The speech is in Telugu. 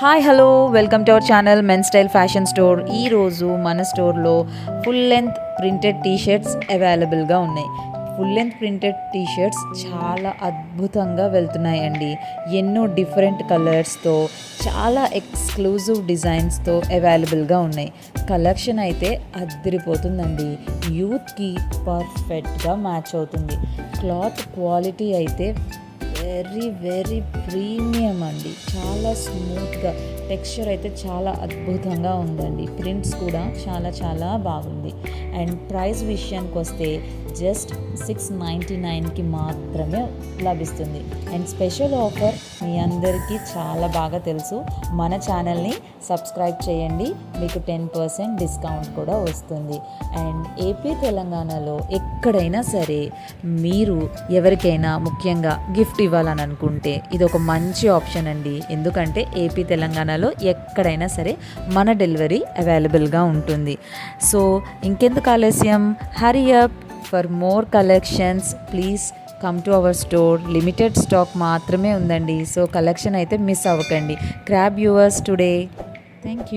Hi hello. Welcome to our channel men style fashion store. ఈరోజు మన స్టోర్లో ఫుల్ లెంత్ ప్రింటెడ్ టీషర్ట్స్ అవైలబుల్గా ఉన్నాయి. ఫుల్ లెంత్ ప్రింటెడ్ టీషర్ట్స్ చాలా అద్భుతంగా వెళ్తున్నాయండి. ఎన్నో డిఫరెంట్ కలర్స్తో చాలా ఎక్స్క్లూజివ్ డిజైన్స్తో అవైలబుల్గా ఉన్నాయి. కలెక్షన్ అయితే అద్దరిపోతుందండి యూత్కి పర్ఫెక్ట్గా మ్యాచ్ అవుతుంది. క్లాత్ క్వాలిటీ అయితే వెరీ వెరీ ప్రీమియం అండి. చాలా స్మూత్గా టెక్స్చర్ అయితే చాలా అద్భుతంగా ఉందండి. ప్రింట్స్ కూడా చాలా చాలా బాగుంది. అండ్ ప్రైస్ విషయానికి వస్తే జస్ట్ సిక్స్ నైంటీ నైన్కి మాత్రమే లభిస్తుంది. అండ్ స్పెషల్ ఆఫర్ మీ అందరికీ చాలా బాగా తెలుసు. మన ఛానల్ని సబ్స్క్రైబ్ చేయండి. మీకు టెన్ పర్సెంట్ డిస్కౌంట్ కూడా వస్తుంది. అండ్ ఏపీ తెలంగాణలో ఎక్కడైనా సరే మీరు ఎవరికైనా ముఖ్యంగా గిఫ్ట్ ఇవ్వాలని అనుకుంటే ఇది ఒక మంచి ఆప్షన్ అండి. ఎందుకంటే ఏపీ తెలంగాణలో ఎక్కడైనా సరే మన డెలివరీ అవైలబుల్గా ఉంటుంది. సో ఇంకెందుకు ఆలస్యం? Hurry up for more collections please come to our store limited stock మాత్రమే ఉందండి. సో కలెక్షన్ అయితే మిస్ అవ్వకండి. Grab yours today thank you